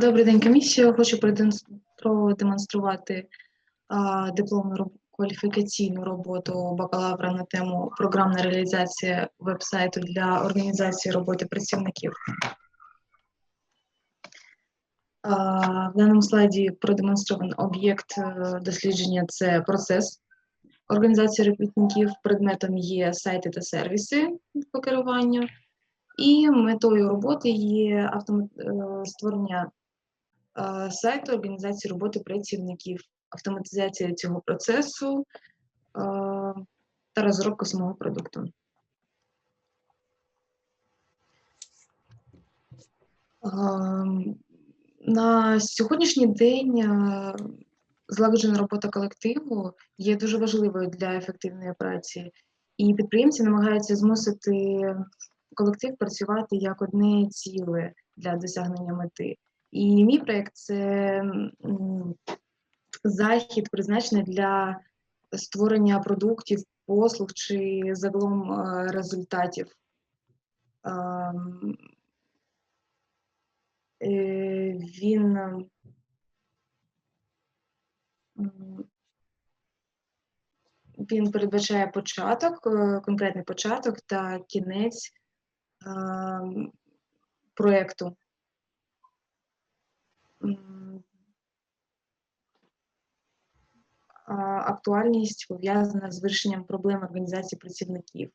Добрий день, комісія. Хочу продемонструвати а, дипломну кваліфікаційну роботу бакалавра на тему програмна реалізація веб-сайту для організації роботи працівників. А, В даному слайді продемонстрований об'єкт е, дослідження це процес організації робітників. Предметом є сайти та сервіси по керуванню. І метою роботи є автомат... е, створення сайту організації роботи працівників, автоматизація цього процесу та розробка самого продукту. На сьогоднішній день е, злагоджена робота колективу є дуже важливою для ефективної праці, і підприємці намагаються змусити колектив працювати як одне ціле для досягнення мети. І мій проєкт це захід, призначений для створення продуктів, послуг чи загалом е, результатів. Ем, е, Він він передбачає початок, е, конкретний початок та кінець ем, проєкту. Актуальність пов'язана з вирішенням проблем організації працівників.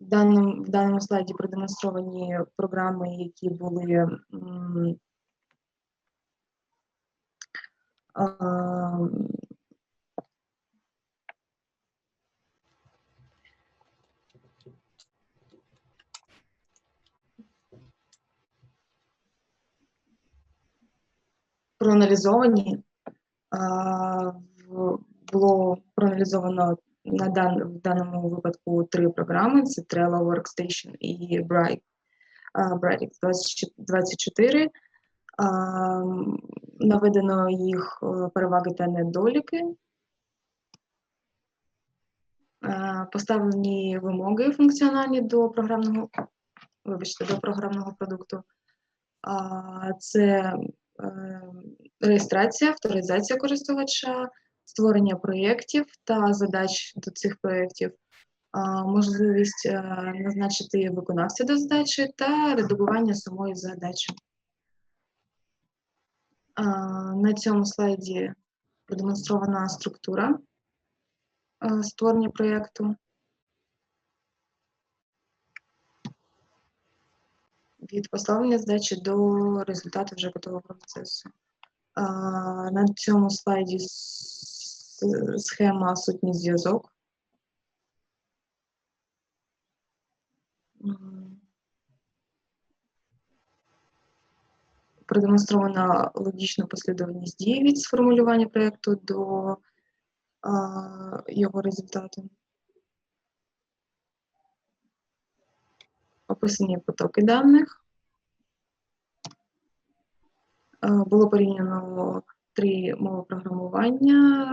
В даному слайді продемонстровані програми, які були проаналізовані. Було проаналізовано на дан, в даному випадку три програми: це Trello Workstation і Bright, а, Brightix 24. Наведено їх е, переваги та недоліки. Поставлені вимоги функціональні до програмного, вибачте, до програмного продукту. Це реєстрація, авторизація користувача, створення проєктів та задач до цих проєктів, можливість е, назначити виконавця до задачі та редагування самої задачі. На цьому слайді продемонстрована структура е, створення проєкту. Від поставлення задачі до результату вже готового процесу. На цьому слайді схема сутність зв'язок. Продемонстрована логічна послідовність дій від сформулювання проєкту до його результату. Описані потоки даних. Е, Було порівняно три мови програмування,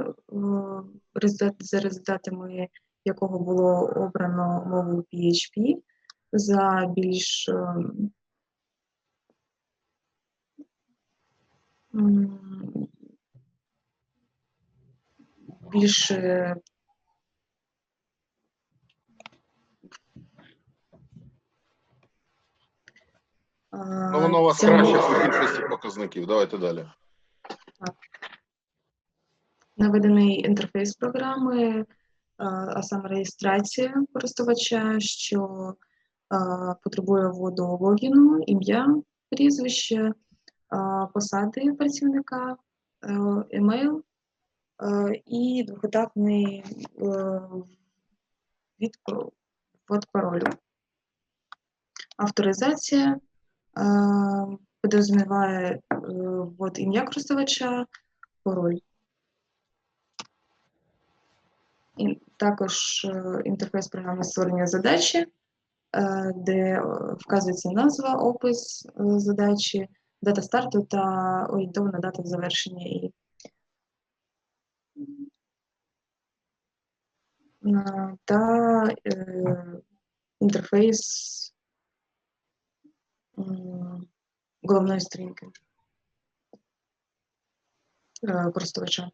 е, за результатами якого було обрано мову PHP за більш ем, більш Ну, воно у вас цьому- краще по більшості показників. Давайте далі. наведений інтерфейс програми, е, а саме реєстрація користувача, що е, потребує вводу логіну, ім'я, прізвище, е, посади працівника, емейл і двохетапний від паролю. Авторизація е, підрозуміває е, ввод ім'я користувача, пароль. І також е, інтерфейс програми створення задачі, е, де вказується назва, опис задачі, дата старту та орієнтована дата завершення. Е, Та інтерфейс головної сторінки е, користувача.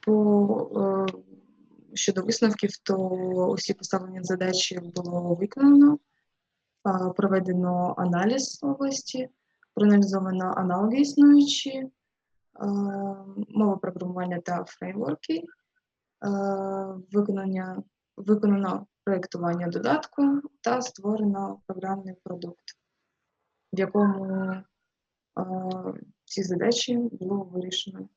По е, щодо висновків, то усі поставлені задачі було виконано, проведено аналіз області, проаналізовано аналоги існуючі, мова програмування та фреймворки, виконання, виконано проєктування додатку та створено програмний продукт, в якому е, ці задачі було вирішено.